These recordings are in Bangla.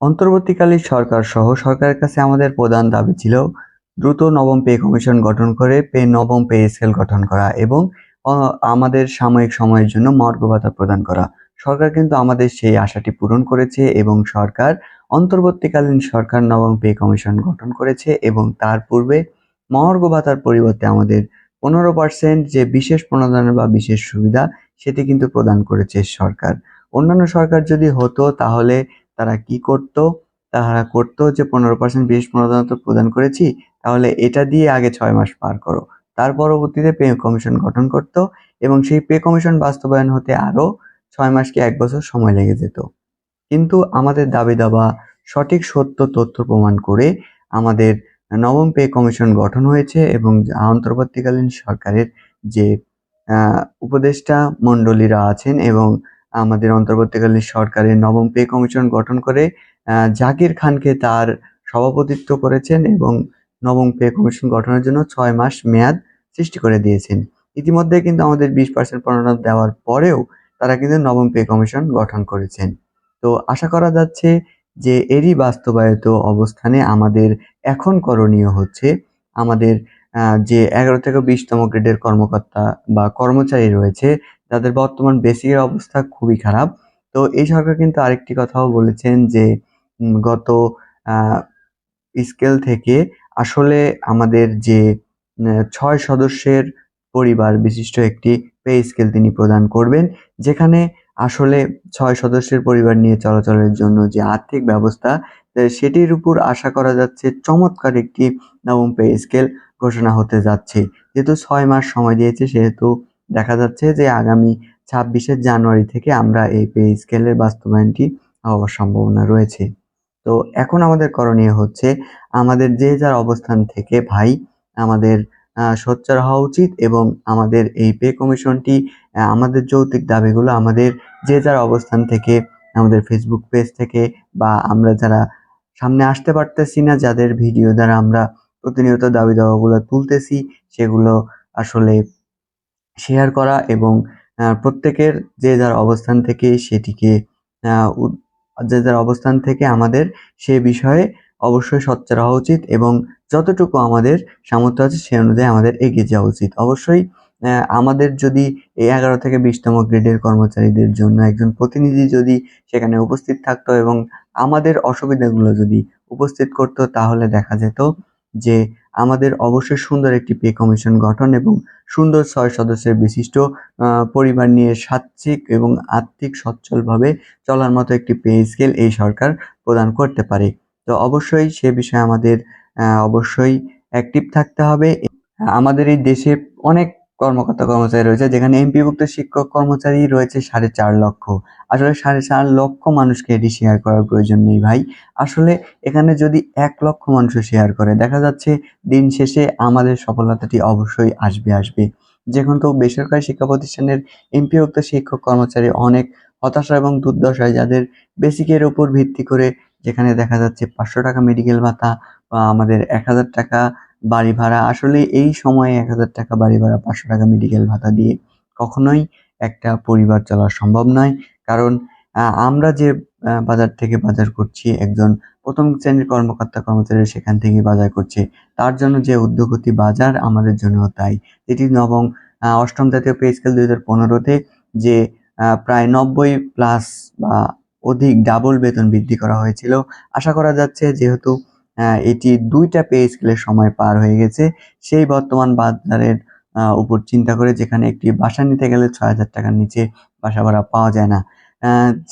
অন্তর্বর্তীকালীন সরকার সহ সরকারের কাছে আমাদের প্রধান দাবি ছিল দ্রুত নবম পে কমিশন গঠন করে পে নবম পে স্কেল গঠন করা এবং আমাদের সাময়িক সময়ের জন্য মর্গ ভাতা প্রদান করা। সরকার কিন্তু আমাদের সেই আশাটি পূরণ করেছে এবং সরকার অন্তর্বর্তীকালীন সরকার নবম পে কমিশন গঠন করেছে এবং তার পূর্বে মহার্ঘ ভাতার পরিবর্তে আমাদের পনেরো পার্সেন্ট যে বিশেষ প্রণোদনা বা বিশেষ সুবিধা সেটি কিন্তু প্রদান করেছে সরকার। অন্যান্য সরকার যদি হতো তাহলে তারা কি করত? তারা করতো যে, পনেরো পার্সেন্ট বিশেষ প্রণোদনা প্রদান করেছি, তাহলে এটা দিয়ে আগে ছয় মাস পার করো। তার পরবর্তীতে পে কমিশন গঠন করত এবং সেই পে কমিশন বাস্তবায়ন হতে আরও ছয় মাস কি এক বছর সময় লেগে যেত। কিন্তু আমাদের দাবি দাবা, সঠিক সত্য তথ্য প্রমাণ করে আমাদের নবম পে কমিশন গঠন হয়েছে এবং অন্তর্বর্তীকালীন সরকারের যে উপদেষ্টা মণ্ডলীরা আছেন এবং আমাদের অন্তর্বর্তীকালীন সরকারের নবম পে কমিশন গঠন করে জাকির খানকে তার সভাপতিত্ব করেছেন এবং নবম পে কমিশন গঠনের জন্য ছয় মাস মেয়াদ সৃষ্টি করে দিয়েছেন। ইতিমধ্যে কিন্তু আমাদের বিশ পার্সেন্ট প্রণোদনা দেওয়ার পরেও তারা কিন্তু নবম পে কমিশন গঠন করেছেন। তো আশা করা যাচ্ছে যে এরই বাস্তবায়িত অবস্থানে আমাদের এখন করণীয় হচ্ছে আমাদের যে এগারো থেকে বিশতম গ্রেডের কর্মকর্তা বা কর্মচারী রয়েছে যাদের বর্তমান বেসিকের অবস্থা খুবই খারাপ। তো এই সরকার কিন্তু আরেকটি কথাও বলেছেন যে গত স্কেল থেকে আসলে আমাদের যে ছয় সদস্যের পরিবার বিশিষ্ট একটি পে স্কেল তিনি প্রদান করবেন, যেখানে আসলে ছয় সদস্যের পরিবার নিয়ে চলাচলের জন্য যে আর্থিক ব্যবস্থা সেটির উপর আশা করা যাচ্ছে চমৎকার একটি নবম পে স্কেল ঘোষণা হতে যাচ্ছে। যেহেতু ছয় মাস সময় দিয়েছে, সেহেতু দেখা যাচ্ছে যে আগামী ছাব্বিশে জানুয়ারি থেকে আমরা এই পে স্কেলের বাস্তবায়নটি হওয়ার সম্ভাবনা রয়েছে। তো এখন আমাদের করণীয় হচ্ছে আমাদের যে যার অবস্থান থেকে ভাই আমাদের সোচ্চার হওয়া উচিত এবং আমাদের এই পে কমিশনটি আমাদের যৌক্তিক দাবিগুলো আমাদের যে যার অবস্থান থেকে আমাদের ফেসবুক পেজ থেকে বা আমরা যারা সামনে আসতে পারতেছি না, যাদের ভিডিও দ্বারা আমরা প্রতিনিয়ত দাবি দাওয়াগুলো তুলতেছি, সেগুলো আসলে শেয়ার করা এবং প্রত্যেকের যে যার অবস্থান থেকে সেটিকে যে যার অবস্থান থেকে আমাদের সে বিষয়ে অবশ্যই সোচ্চার হওয়া উচিত এবং যতটুকু আমাদের সামর্থ্য আছে সে অনুযায়ী আমাদের এগিয়ে যাওয়া উচিত। অবশ্যই আমাদের যদি এই এগারো থেকে বিশতম গ্রেডের কর্মচারীদের জন্য একজন প্রতিনিধি যদি সেখানে উপস্থিত থাকতো এবং আমাদের অসুবিধাগুলো যদি উপস্থিত করতো তাহলে দেখা যেত যে আমাদের অবশ্যই সুন্দর একটি পে কমিশন গঠন এবং সুন্দর ছয় সদস্যের বিশিষ্ট পরিবার নিয়ে সাত্বিক এবং আর্থিক সচ্ছলভাবে চলার মতো একটি পে স্কেল এই সরকার প্রদান করতে পারে। তো অবশ্যই সে বিষয়ে আমাদের অবশ্যই অ্যাক্টিভ থাকতে হবে। আমাদের এই দেশে অনেক কর্মকর্তা কর্মচারী রয়েছে, যেখানে এমপিভুক্ত শিক্ষক কর্মচারী রয়েছে সাড়ে চার লক্ষ। আসলে সাড়ে চার লক্ষ মানুষকে এটি শেয়ার করার প্রয়োজন নেই ভাই। আসলে এখানে যদি এক লক্ষ মানুষ শেয়ার করে, দেখা যাচ্ছে দিন শেষে আমাদের সফলতাটি অবশ্যই আসবে আসবে। যেখান তো বেসরকারি শিক্ষা প্রতিষ্ঠানের এমপিভুক্ত শিক্ষক কর্মচারী অনেক হতাশা এবং দুর্দশায়, যাদের বেসিকের উপর ভিত্তি করে যেখানে দেখা যাচ্ছে পাঁচশো টাকা মেডিকেল ভাতা বা আমাদের এক হাজার টাকা বাড়ি ভাড়া। আসলে এই সময়ে এক হাজার টাকা বাড়ি ভাড়া, পাঁচশো টাকা মেডিকেল ভাতা দিয়ে কখনোই একটা পরিবার চলা সম্ভব নয়। কারণ আমরা যে বাজার থেকে বাজার করছি, একজন প্রথম শ্রেণির কর্মকর্তা কর্মচারী সেখান থেকে বাজার করছে। তার জন্য যে উদ্যোগতি বাজার আমাদের জন্য তাই। এটি নবম অষ্টম জাতীয় পে স্কেল দুই হাজার পনেরোতে যে প্রায় নব্বই প্লাস বা অধিক ডাবল বেতন বৃদ্ধি করা হয়েছিল। আশা করা যাচ্ছে যেহেতু এটি দুইটা পে স্কেলের সময় পার হয়ে গেছে। সেই বর্তমান বাজারের উপর চিন্তা করে যেখানে একটি বাসা নিতে গেলে ছয় হাজার টাকার নিচে বাসা ভাড়া পাওয়া যায় না।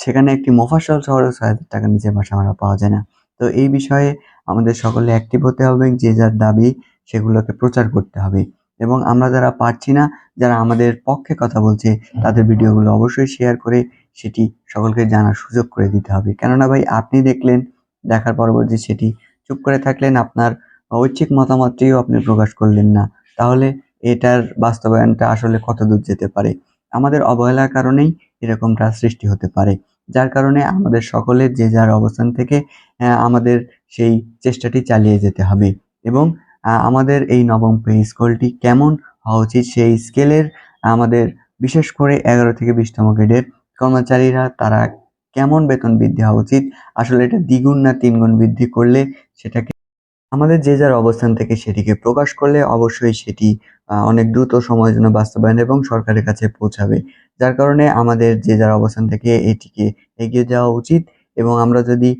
সেখানে একটি মফস্বল শহরে ছয় হাজার টাকার নিচে বাসা ভাড়া পাওয়া যায় না। তো এই বিষয়ে আমাদের সকলে অ্যাক্টিভ হতে হবে, যে যার দাবি সেগুলোকে প্রচার করতে হবে। এবং আমরা যারা পারছি না, যারা আমাদের পক্ষে কথা বলছে, তাদের ভিডিওগুলো অবশ্যই শেয়ার করে সেটি সকলকে জানার সুযোগ করে দিতে হবে। কেননা ভাই, আপনি দেখলেন, দেখার পরবর্তী সেটি চুপ করে থাকলেন, আপনার ঐচ্ছিক মতামতটিও আপনি প্রকাশ করলেন না। তাহলে এটার বাস্তবায়নটা আসলে কত দূর যেতে পারে? আমাদের অবহেলার কারণেই এরকমটা সৃষ্টি হতে পারে। যার কারণে আমাদের সকলের যে যার অবস্থান থেকে আমাদের সেই চেষ্টাটি চালিয়ে যেতে হবে। এবং আমাদের এই নবম পে স্কেলটি কেমন হওয়া উচিত সেই স্কেলের আমাদের বিশেষ করে এগারো থেকে বিশতম গ্রেডের কর্মচারীরা, তারা কেমন বেতন বৃদ্ধি হওয়া উচিত? আসলে এটা দ্বিগুণ না তিনগুণ বৃদ্ধি করলে সেটাকে আমাদের যে যার অবস্থান থেকে সেটিকে প্রকাশ করলে অবশ্যই সেটি অনেক দ্রুত সময়ের জন্য বাস্তবায়ন এবং সরকারের কাছে পৌঁছাবে। যার কারণে আমাদের যে যার অবস্থান থেকে এটিকে এগিয়ে যাওয়া উচিত এবং আমরা যদি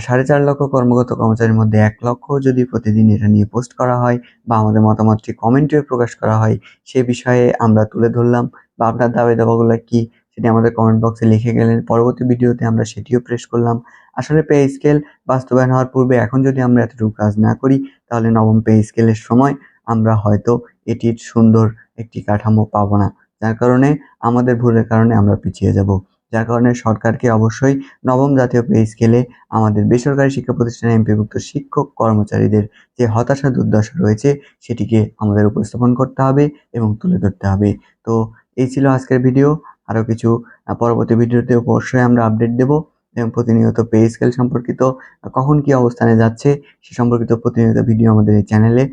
সাড়ে চার লক্ষ কর্মরত কর্মচারীর মধ্যে এক লক্ষ যদি প্রতিদিন এটা নিয়ে পোস্ট করা হয় বা আমাদের মতামতটি কমেন্টে প্রকাশ করা হয়, সে বিষয়ে আমরা তুলে ধরলাম। বা আপনার দাবি দাবাগুলো কি? সেটি আমাদের কমেন্ট বক্সে লিখে গেলেন, পরবর্তী ভিডিওতে আমরা সেটিও প্রেস করলাম। আসলে পে স্কেল বাস্তবায়ন হওয়ার পূর্বে এখন যদি আমরা এতটুকু কাজ না করি, তাহলে নবম পে স্কেলের সময় আমরা হয়তো এটির সুন্দর একটি কাঠামো পাবো না। যার কারণে আমাদের ভুলের কারণে আমরা পিছিয়ে যাব। যার কারণে সরকারকে অবশ্যই নবম জাতীয় পে স্কেলে আমাদের বেসরকারি শিক্ষা প্রতিষ্ঠানে এমপিভুক্ত শিক্ষক কর্মচারীদের যে হতাশা দুর্দশা রয়েছে, সেটিকে আমাদের উপস্থাপন করতে হবে এবং তুলে ধরতে হবে। তো এই ছিল আজকের ভিডিও আরও কিছু পরবর্তী ভিডিওতে অবশ্যই আমরা আপডেট দেব এবং প্রতিনিয়ত পে স্কেল সম্পর্কিত কখন কি অবস্থানে যাচ্ছে সে সম্পর্কিত প্রতিনিয়ত ভিডিও আমাদের এই চ্যানেলে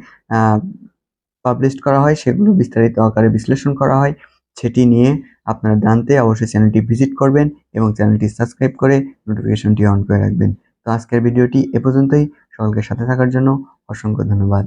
পাবলিশ করা হয়। সেগুলো বিস্তারিত আকারে বিশ্লেষণ করা হয়। সেটি নিয়ে আপনারা জানতে অবশ্যই চ্যানেলটি ভিজিট করবেন এবং চ্যানেলটি সাবস্ক্রাইব করে নোটিফিকেশনটি অন করে রাখবেন। তো আজকের ভিডিওটি এ পর্যন্তই। সকলকে সাথে থাকার জন্য অসংখ্য ধন্যবাদ।